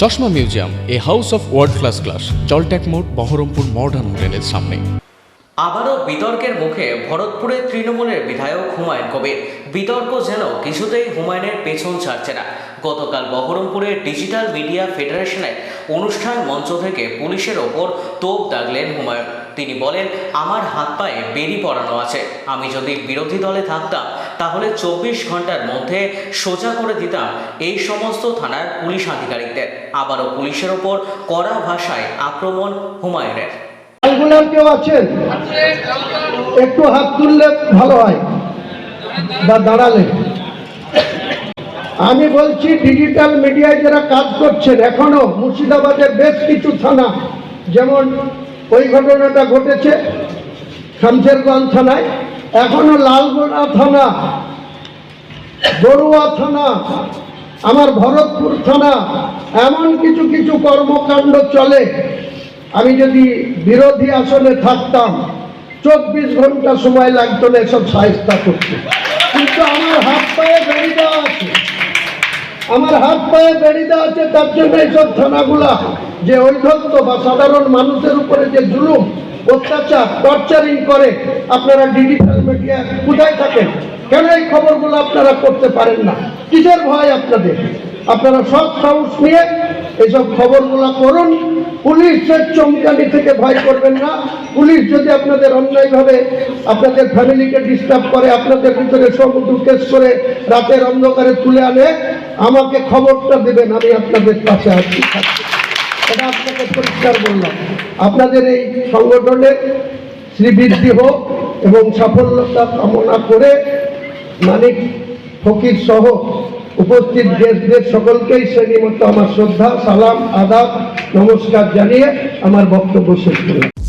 চশমা museum, a house of world class class জলট্যাক মোড়, Baharampur modern হোটেলের সামনে। আবারও বিতর্কের মুখে ভরতপুরের তৃণমূলের বিধায়ক হুমায়ুন কবির। বিতর্ক যেন কিছুতেই হুমায়ুনের পেছন ছাড়ছে না। গতকাল বহরমপুরের ডিজিটাল মিডিয়া ফেডারেশনের অনুষ্ঠান মঞ্চ থেকে পুলিশের ওপর তোপ দাগলেন হুমায়ুন। তিনি বলেন, আমার হাত পায়ে বেরি পড়ানো আছে। আমি যদি বিরোধী দলে থাকতাম তাহলে চব্বিশ ঘণ্টার মধ্যে সোজা করে দিতাম এই সমস্ত থানার পুলিশ আধিকারিকদের। আবারও পুলিশের ওপর কড়া ভাষায় আক্রমণ হুমায়ুনের। কেউ একটু হাত তুললে ভালো হয়, বা দাঁড়ালে। আমি বলছি ডিজিটাল মিডিয়ায় যারা কাজ করছেন, এখনও মুর্শিদাবাদের বেশ কিছু থানা, যেমন ওই ঘটনাটা ঘটেছে শামশেরগঞ্জ থানায়। এখনও লালগোড়া থানা, বড়ুয়া থানা, আমার ভরতপুর থানা, এমন কিছু কিছু কর্মকাণ্ড চলে। আমি যদি বিরোধী আসনে থাকতাম, চব্বিশ ঘণ্টা সময় লাগতো না এসব সাহিত্যা করতে। কিন্তু আমার হাত পায়ে বেড়ে দেওয়া আছে। আমার হাত পায়ে বেড়ে দেওয়া আছে, তার জন্য এইসব থানাগুলা, যে ঐধত্য বা সাধারণ মানুষের উপরে যে জুলুম অত্যাচার টর্চারিং করে আপনারা ডিজিটাল মিডিয়া কোথায় থাকেন? কেন এই খবরগুলো আপনারা করতে পারেন না? কিসের ভয় আপনাদের? আপনারা সব সাহস নিয়ে এইসব খবরগুলো করুন পুলিশের চমকানি থেকে ভয় করবেন না। পুলিশ যদি আপনাদের অন্যায়ভাবে আপনাদের ফ্যামিলিকে ডিস্টার্ব করে, আপনাদের ভিতরে সমুদ্র কেস করে রাতের অন্ধকারে তুলে আনে, আমাকে খবরটা দেবেন, আমি আপনাদের পাশে আছি। এটা আপনাকে পরিষ্কার বললাম। আপনাদের এই সংগঠনের শ্রীবৃদ্ধি হোক এবং সাফল্যতা কামনা করে মানিক ফকির সহ উপস্থিত দেশদের সকলকেই শ্রেণীমতো আমার শ্রদ্ধা, সালাম, আদাব, নমস্কার জানিয়ে আমার বক্তব্য শেষ করলাম।